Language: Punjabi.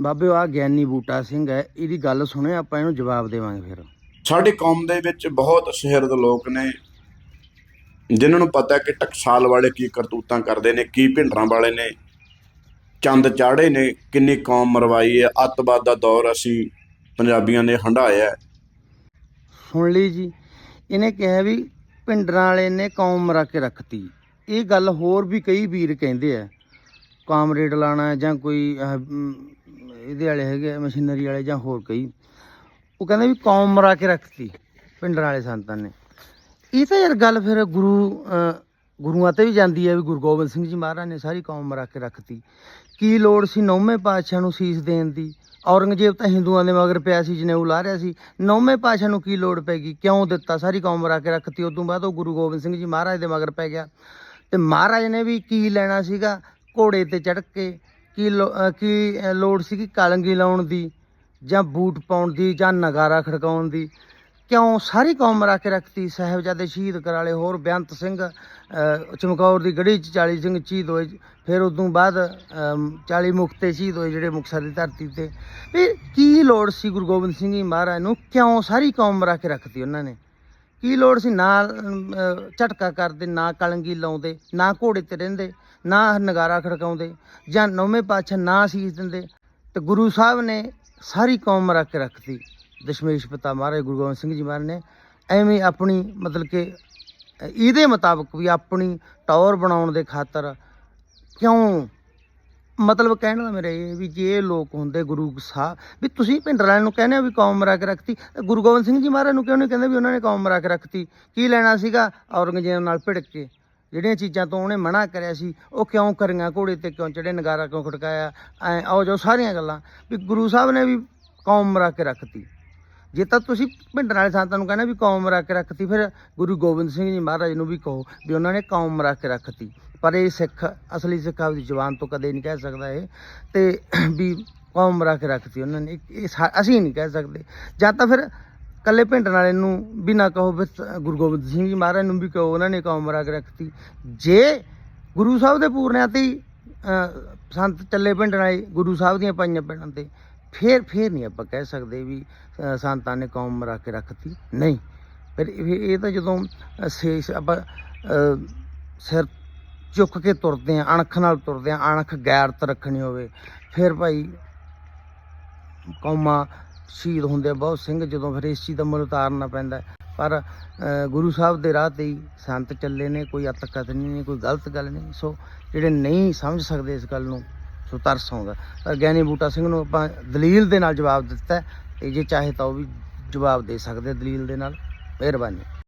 ਬਾਬੇ ਆ ਗਿਆਨੀ ਬੂਟਾ ਸਿੰਘ ਹੈ ਇਹਦੀ ਗੱਲ ਸੁਣੇ ਆਪਾਂ ਇਹਨੂੰ ਜਵਾਬ ਦੇਵਾਂਗੇ ਫਿਰ ਸਾਡੀ ਕੌਮ ਦੇ ਵਿੱਚ ਬਹੁਤ ਸ਼ਹਿਰਦ ਲੋਕ ਨੇ ਜਿਨ੍ਹਾਂ ਨੂੰ ਪਤਾ ਕਿ ਟਕਸਾਲ ਵਾਲੇ ਕੀ ਕਰਤੂਤਾਂ ਕਰਦੇ ਨੇ ਕੀ ਭਿੰਡਰਾਂ ਵਾਲੇ ਨੇ ਚੰਦ ਚਾੜੇ ਨੇ ਕਿੰਨੀ ਕੌਮ ਮਰਵਾਈ ਹੈ ਅੱਤਵਾਦ ਦਾ ਦੌਰ ਅਸੀਂ ਪੰਜਾਬੀਆਂ ਨੇ ਹੰਢਾਇਆ ਹੈ। ਸੁਣ ਲਈ ਜੀ ਇਹਨੇ ਕਿਹਾ ਵੀ ਪਿੰਡਰਾਂ ਵਾਲੇ ਨੇ ਕੌਮ ਮਰਾ ਕੇ ਰੱਖਤੀ ਇਹ ਗੱਲ ਹੋਰ ਵੀ ਕਈ ਵੀਰ ਕਹਿੰਦੇ ਆ ਕਾਮਰੇਡ ਲਾਣਾ ਜਾਂ ਕੋਈ ਇਹਦੇ ਵਾਲੇ ਹੈਗੇ ਆ, ਮਸ਼ੀਨਰੀ ਵਾਲੇ ਜਾਂ ਹੋਰ ਕਈ। ਉਹ ਕਹਿੰਦੇ ਵੀ ਕੌਮ ਮਰਾ ਕੇ ਰੱਖਤੀ ਪਿੰਡਰਾਂ ਵਾਲੇ ਸੰਤਾਂ ਨੇ। ਇਹ ਤਾਂ ਯਾਰ ਗੱਲ ਫਿਰ ਗੁਰੂ ਗੁਰੂਆਂ ਤੇ ਵੀ ਜਾਂਦੀ ਹੈ ਵੀ ਗੁਰੂ ਗੋਬਿੰਦ ਸਿੰਘ ਜੀ ਮਹਾਰਾਜ ਨੇ ਸਾਰੀ ਕੌਮ ਮਰਾ ਕੇ ਰੱਖਤੀ। ਕੀ ਲੋੜ ਸੀ ਨੌਵੇਂ ਪਾਤਸ਼ਾਹ ਨੂੰ ਸੀਸ ਦੇਣ ਦੀ? ਔਰੰਗਜ਼ੇਬ ਤਾਂ ਹਿੰਦੂਆਂ ਦੇ ਮਗਰ ਪਿਆ ਸੀ ਜਨੇਊ ਲਾ ਰਿਹਾ ਸੀ। ਨੌਵੇਂ ਪਾਤਸ਼ਾਹ ਨੂੰ ਕੀ ਲੋੜ ਪੈ ਗਈ? ਕਿਉਂ ਦਿੱਤਾ? ਸਾਰੀ ਕੌਮ ਮਰਾ ਕੇ ਰੱਖਤੀ। ਉਦੋਂ ਬਾਅਦ ਉਹ ਗੁਰੂ ਗੋਬਿੰਦ ਸਿੰਘ ਜੀ ਮਹਾਰਾਜ ਦੇ ਮਗਰ ਪੈ ਗਿਆ। ਤੇ ਮਹਾਰਾਜ ਨੇ ਵੀ ਕੀ ਲੈਣਾ ਸੀਗਾ? ਘੋੜੇ ਤੇ ਚੜ੍ਹ ਕੇ ਕੀ ਲੋ- ਕੀ ਅਹ ਲੋੜ ਸੀਗੀ ਕਲੰਗੀ ਲਾਉਣ ਦੀ ਜਾਂ ਬੂਟ ਪਾਉਣ ਦੀ ਜਾਂ ਨਗਾਰਾ ਖੜਕਾਉਣ ਦੀ? ਕਿਉਂ ਸਾਰੀ ਕੌਮ ਮਰਾ ਕੇ ਰੱਖਤੀ? ਸਾਹਿਬਜ਼ਾਦੇ ਸ਼ਹੀਦ ਕਰਾਲੇ ਹੋਰ ਬੇਅੰਤ ਸਿੰਘ ਚਮਕੌਰ ਦੀ ਗੜੀ ਚ 40 ਸਿੰਘ ਸ਼ਹੀਦ ਹੋਏ ਫਿਰ ਉਦੋਂ ਬਾਅਦ ਅਮ, 40 ਮੁਕਤੇ ਸ਼ਹੀਦ ਹੋਏ ਜਿਹੜੇ ਮੁਕਤਸਰ ਦੀ ਧਰਤੀ ਤੇ। ਵੀ ਕੀ ਲੋੜ ਸੀ ਗੁਰੂ ਗੋਬਿੰਦ ਸਿੰਘ ਜੀ ਮਹਾਰਾਜ ਨੂੰ? ਕਿਉਂ ਸਾਰੀ ਕੌਮ ਮਰਾ ਕੇ ਰੱਖਤੀ ਉਹਨਾਂ ਨੇ? ਕੀ ਲੋੜ ਸੀ ਨਾ ਝਟਕਾ ਕਰਦੇ, ਨਾ ਕਲੰਗੀ ਲਾਉਂਦੇ, ਨਾ ਘੋੜੇ ਤੇ ਰਹਿੰਦੇ, ਨਾ ਨਗਾਰਾ ਖੜਕਾਉਂਦੇ, ਜਾਂ ਨੌਵੇਂ ਪਾਤਸ਼ਾਹ ਨਾ ਸੀਸ ਦਿੰਦੇ। ਤੇ ਗੁਰੂ ਸਾਹਿਬ ਨੇ ਸਾਰੀ ਕੌਮ ਮਰਾ ਕੇ ਰੱਖਤੀ ਦਸ਼ਮੇਸ਼ ਪਿਤਾ ਮਹਾਰਾਜ ਗੁਰੂ ਗੋਬਿੰਦ ਸਿੰਘ ਜੀ ਮਹਾਰਾਜ ਨੇ ਐਵੇਂ ਆਪਣੀ, ਮਤਲਬ ਕਿ ਇਹਦੇ ਮੁਤਾਬਕ ਵੀ ਆਪਣੀ ਟੌਰ ਬਣਾਉਣ ਦੇ ਖਾਤਰ ਕਿਉਂ ਮਤਲਬ ਕਹਿਣ ਦਾ ਮੇਰਾ ਇਹ ਵੀ ਜੇ ਲੋਕ ਹੁੰਦੇ ਗੁਰੂ ਸਾਹਿਬ ਵੀ ਤੁਸੀਂ ਭਿੰਡਰ ਵਾਲਿਆਂ ਨੂੰ ਕਹਿੰਦੇ ਹੋ ਵੀ ਕੌਮ ਮਰਾ ਕੇ ਰੱਖਤੀ, ਤੇ ਗੁਰੂ ਗੋਬਿੰਦ ਸਿੰਘ ਜੀ ਮਹਾਰਾਜ ਨੂੰ ਕਿਉਂ ਨਹੀਂ ਕਹਿੰਦੇ ਵੀ ਉਹਨਾਂ ਨੇ ਕੌਮ ਮਰਾ ਕੇ ਰੱਖਤੀ? ਕੀ ਲੈਣਾ ਸੀਗਾ ਔਰੰਗਜ਼ੇਬ ਨਾਲ ਭਿੜਕ ਕੇ? ਜਿਹੜੀਆਂ ਚੀਜ਼ਾਂ ਤੋਂ ਉਹਨੇ ਮਨਾ ਕਰਿਆ ਸੀ, ਉਹ ਕਿਉਂ ਕਰੀਆਂ, ਘੋੜੇ ਤੇ ਕਿਉਂ ਚੜੇ ਨਗਾਰਾ ਕਿਉਂ ਖੜਕਾਇਆ? ਐ, ਆਓ ਜੋ ਸਾਰੀਆਂ ਗੱਲਾਂ। ਵੀ ਗੁਰੂ ਸਾਹਿਬ ਨੇ ਵੀ ਕੌਮ ਮਰਾ ਕੇ ਰੱਖਤੀ। ਜੇ ਤਾਂ ਤੁਸੀਂ ਭਿੰਡਰ ਵਾਲੇ ਸੰਤਾਂ ਨੂੰ ਕਹਿੰਦੇ ਵੀ ਕੌਮ ਮਰਾ ਕੇ ਰੱਖਤੀ ਫਿਰ ਗੁਰੂ ਗੋਬਿੰਦ ਸਿੰਘ ਜੀ ਮਹਾਰਾਜ ਨੂੰ ਵੀ ਕਹੋ ਵੀ ਉਹਨਾਂ ਨੇ ਕੌਮ ਮਰਾ ਕੇ ਰੱਖਤੀ। ਪਰ ਇਹ ਸਿੱਖ ਅਸਲੀ ਸਿੱਖ ਆਪਦੀ ਜ਼ੁਬਾਨ ਤੋਂ ਕਦੇ ਨਹੀਂ ਕਹਿ ਸਕਦਾ ਇਹ। ਤੇ ਵੀ ਕੌਮ ਮਰਾ ਕੇ ਰੱਖਤੀ ਉਹਨਾਂ ਨੇ। ਇਹ ਸਾ- ਅਸੀਂ ਨਹੀਂ ਕਹਿ ਸਕਦੇ। ਜਾਂ ਤਾਂ ਫਿਰ ਕੱਲੇ ਭਿੰਡਰ ਵਾਲੇ ਨੂੰ ਵੀ ਨਾ ਕਹੋ ਵੀ ਗੁਰੂ ਗੋਬਿੰਦ ਸਿੰਘ ਜੀ ਮਹਾਰਾਜ ਨੂੰ ਵੀ ਕਹੋ ਉਹਨਾਂ ਨੇ ਕੌਮ ਮਰਾ ਕੇ ਰੱਖਤੀ। ਜੇ ਗੁਰੂ ਸਾਹਿਬ ਦੇ ਪੂਰਨਿਆਂ ਤੇ ਹੀ, ਸੰਤ ਚੱਲੇ ਭਿੰਡਰ ਵਾਲੇ ਗੁਰੂ ਸਾਹਿਬ ਦੀਆਂ ਪਾਈਆਂ ਪੈਣਾਂ ਤੇ ਫੇਰ ਫੇਰ ਨਹੀਂ ਆਪਾਂ ਕਹਿ ਸਕਦੇ ਵੀ ਸੰਤਾਂ ਨੇ ਕੌਮ ਮਰਾ ਕੇ ਰੱਖਤੀ। ਨਹੀਂ। ਫਿਰ ਇਹ ਇਹ ਤਾਂ ਜਦੋਂ ਅ, ਸੇਸ ਆਪਾਂ ਸਿਰ ਚੁੱਕ ਕੇ ਤੁਰਦੇ ਆ ਅਣਖ ਨਾਲ ਤੁਰਦੇ ਆ ਅਣਖ ਗੈਰਤ ਰੱਖਣੀ ਹੋਵੇ ਫਿਰ ਭਾਈ ਕੌਮਾਂ ਸ਼ਹੀਦ ਹੁੰਦੇ ਆ। ਬਹੁਤ ਸਿੰਘ ਜਦੋਂ ਫਿਰ ਇਸ ਚੀਜ਼ ਦਾ ਮੁੱਲ ਉਤਾਰਨਾ ਪੈਂਦਾ ਪਰ ਗੁਰੂ ਸਾਹਿਬ ਦੇ ਰਾਹ ਤੇ ਹੀ ਸੰਤ ਚੱਲੇ ਨੇ ਕੋਈ ਅਤਕਤ ਨਹੀਂ ਕੋਈ ਗਲਤ ਗੱਲ ਨਹੀਂ। ਸੋ ਜਿਹੜੇ ਨਹੀਂ ਸਮਝ ਸਕਦੇ ਇਸ ਗੱਲ ਨੂੰ ਸੋ ਤਰਸ ਆਉਂਦਾ। ਪਰ ਗਿਆਨੀ ਬੂਟਾ ਸਿੰਘ ਨੂੰ ਆਪਾਂ ਦਲੀਲ ਦੇ ਨਾਲ ਜਵਾਬ ਦਿੱਤਾ ਹੈ ਜੇ ਚਾਹੇ ਤਾਂ ਉਹ ਵੀ ਜਵਾਬ ਦੇ ਸਕਦੇ ਦਲੀਲ ਦੇ ਨਾਲ। ਮਿਹਰਬਾਨੀ।